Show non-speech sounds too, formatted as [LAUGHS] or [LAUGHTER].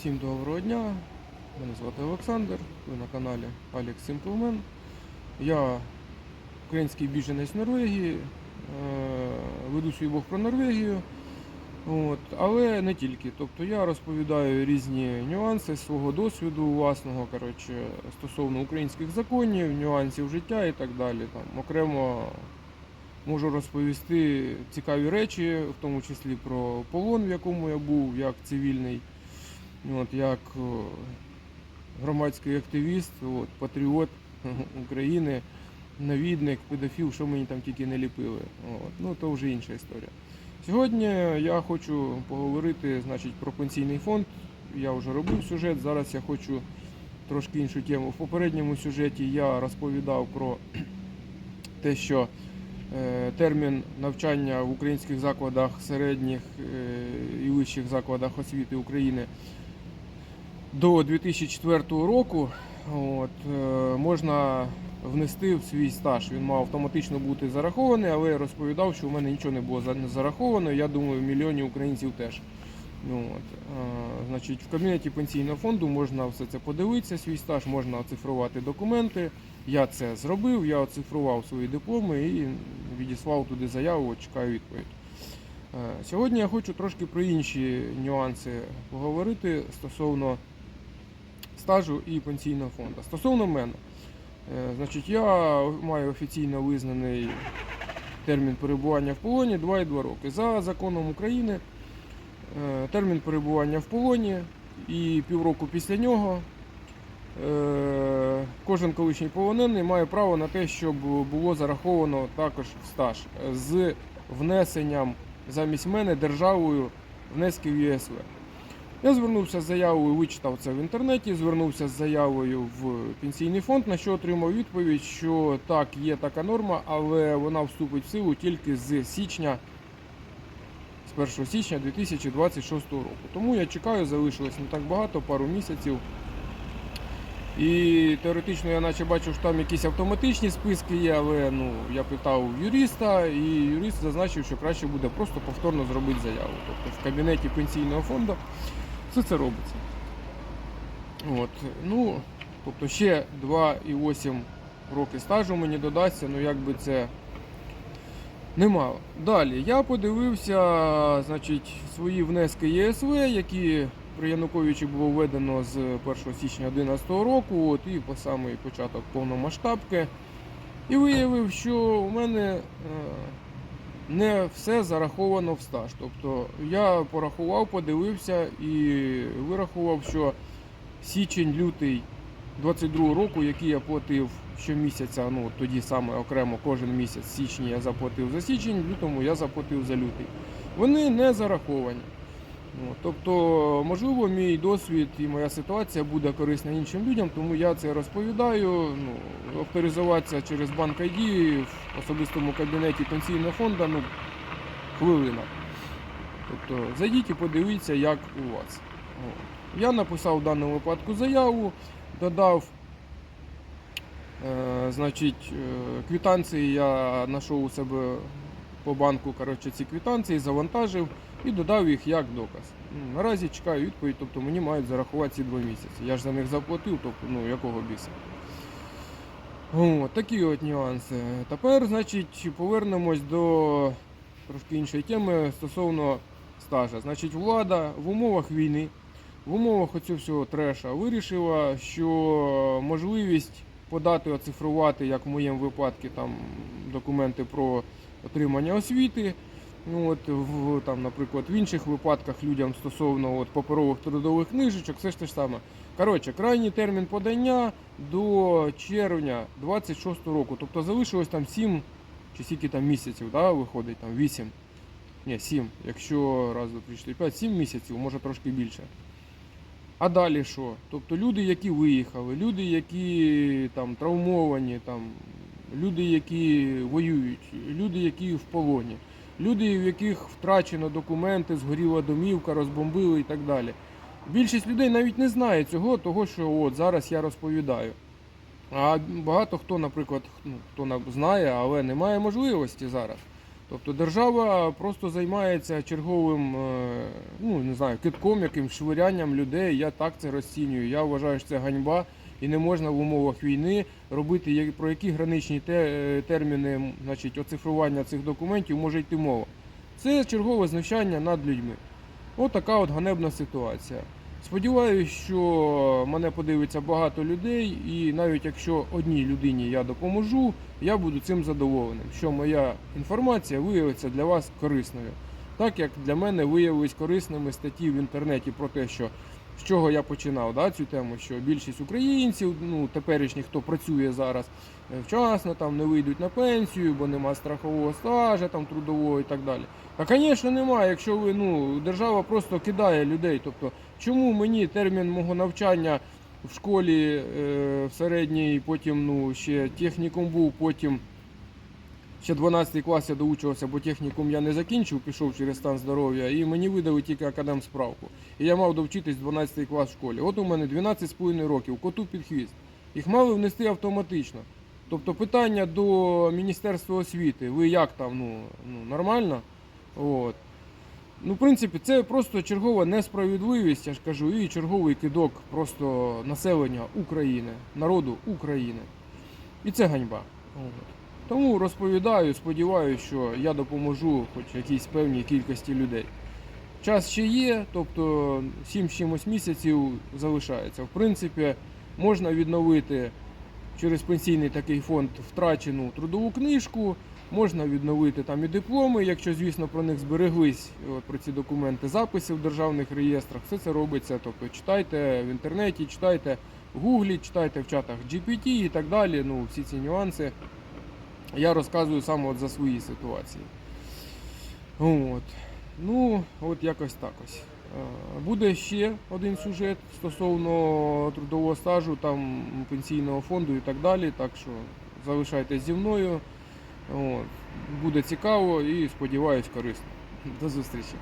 Всім доброго дня. Мене звати Олександр. Ви на каналі Alex Simpleman. Я український біженець Норвегії. е, Веду свій блог про Норвегію. От, але не тільки. Тобто я розповідаю різні нюанси свого досвіду власного коротше, стосовно українських законів, нюансів життя і так далі. Там, окремо можу розповісти цікаві речі, в тому числі про полон, в якому я був, як цивільний. От, як громадський активіст, от, патріот [LAUGHS] України, навідник, педофіл, що мені там тільки не ліпили. От. Ну, то вже інша історія. Сьогодні я хочу поговорити значить, про пенсійний фонд. Я вже робив сюжет, зараз я хочу трошки іншу тему. В попередньому сюжеті я розповідав про [CLEARS THROAT] те, що е, термін навчання в українських закладах середніх е, і вищих закладах освіти України до 2004 року от, е, можна внести в свій стаж. Він мав автоматично бути зарахований, але я розповідав, що у мене нічого не було зараховано. Я думаю, мільйонів українців теж. Ну, от, е, значить, в кабінеті пенсійного фонду можна все це подивитися, свій стаж, можна оцифрувати документи. Я це зробив, я оцифрував свої дипломи і відіслав туди заяву, чекаю відповідь. Е, Сьогодні я хочу трошки про інші нюанси поговорити стосовно стажу і пенсійного фонду. Стосовно мене, е, значить, я маю офіційно визнаний термін перебування в полоні 2,2 роки. За законом України е, термін перебування в полоні і півроку після нього е, кожен колишній полонений має право на те, щоб було зараховано також стаж з внесенням замість мене державою внесків в ЄСВ. Я звернувся з заявою, вичитав це в інтернеті, звернувся з заявою в пенсійний фонд, на що отримав відповідь, що так, є така норма, але вона вступить в силу тільки з січня, з 1 січня 2026 року. Тому я чекаю, залишилось не так багато, пару місяців. І теоретично я наче бачу, що там якісь автоматичні списки є, але ну, я питав юриста, і юрист зазначив, що краще буде просто повторно зробити заяву. Тобто в кабінеті пенсійного фонду все це робиться. От. Ну, тобто ще 2,8 роки стажу мені додасться, ну якби це немало. Далі я подивився значить, свої внески ЄСВ, які при Януковичі було введено з 1 січня 2011 року, от, і по самий початок повномасштабки. І виявив, що у мене е, не все зараховано в стаж. Тобто я порахував, подивився і вирахував, що січень-лютий 22 року, який я платив щомісяця, ну тоді саме окремо кожен місяць січня я заплатив за січень, лютому я заплатив за лютий. Вони не зараховані. Ну, тобто, можливо, мій досвід і моя ситуація буде корисна іншим людям, тому я це розповідаю. Ну, авторизуватися через банк ID в особистому кабінеті пенсійного фонду ну, хвилина. Тобто зайдіть і подивіться, як у вас. Я написав в даному випадку заяву, додав е, значить, е, квитанції я знайшов у себе по банку коротше, ці квитанції, завантажив і додав їх як доказ. Ну, Наразі чекаю відповідь, тобто мені мають зарахувати ці два місяці. Я ж за них заплатив, тобто ну якого біса. О, такі от нюанси. Тепер, значить, повернемось до трошки іншої теми стосовно стажа. Значить, влада в умовах війни, в умовах оцього всього треша вирішила, що можливість подати, оцифрувати, як в моєму випадку, там документи про отримання освіти. Ну, от, в, там, наприклад, в інших випадках людям стосовно от, паперових трудових книжечок, все ж те ж саме. Коротше, крайній термін подання до червня 26 року. Тобто залишилось там 7 чи скільки там місяців, да, виходить, там 8. Ні, 7. Якщо раз, два, три, 4, 5, 7 місяців, може трошки більше. А далі що? Тобто люди, які виїхали, люди, які там травмовані, там, люди, які воюють, люди, які в полоні, люди, в яких втрачено документи, згоріла домівка, розбомбили і так далі. Більшість людей навіть не знає цього, того, що от зараз я розповідаю. А багато хто, наприклад, ну, хто знає, але не має можливості зараз. Тобто держава просто займається черговим, е, ну не знаю, китком, яким швирянням людей. Я так це розцінюю. Я вважаю, що це ганьба, і не можна в умовах війни робити про які граничні е, терміни, значить, оцифрування цих документів може йти мова. Це чергове знущання над людьми. От така от ганебна ситуація. Сподіваюсь, що мене подивиться багато людей, і навіть якщо одній людині я допоможу, я буду цим задоволеним, що моя інформація виявиться для вас корисною. Так як для мене виявились корисними статті в інтернеті про те, що з чого я починав да, цю тему, що більшість українців, ну теперішніх, хто працює зараз, е, вчасно там не вийдуть на пенсію, бо нема страхового стажа, там трудового і так далі. Та, звісно, немає, якщо ви ну держава просто кидає людей. Тобто, чому мені термін мого навчання в школі е, в середній, потім ну ще технікум був, потім ще 12 клас я доучувався, бо технікум я не закінчив, пішов через стан здоров'я, і мені видали тільки академ справку. І я мав довчитись 12 клас в школі. От у мене 12,5 років, коту під хвіст. Їх мали внести автоматично. Тобто питання до Міністерства освіти, ви як там, ну, ну нормально? От. Ну, в принципі, це просто чергова несправедливість, я ж кажу, і черговий кидок просто населення України, народу України. І це ганьба. От. Тому розповідаю, сподіваюся, що я допоможу хоч якійсь певній кількості людей. Час ще є, тобто 7 з чимось місяців залишається. В принципі, можна відновити через пенсійний такий фонд втрачену трудову книжку, можна відновити там і дипломи, якщо, звісно, про них збереглись от, про ці документи, записи в державних реєстрах. Все це робиться. Тобто читайте в інтернеті, читайте в гуглі, читайте в чатах GPT і так далі. Ну, всі ці нюанси. Я розказую саме от за свої ситуації. От. Ну, от якось так ось. Е, Буде ще один сюжет стосовно трудового стажу, там пенсійного фонду і так далі. Так що залишайтесь зі мною. От. Буде цікаво і сподіваюсь корисно. До зустрічі.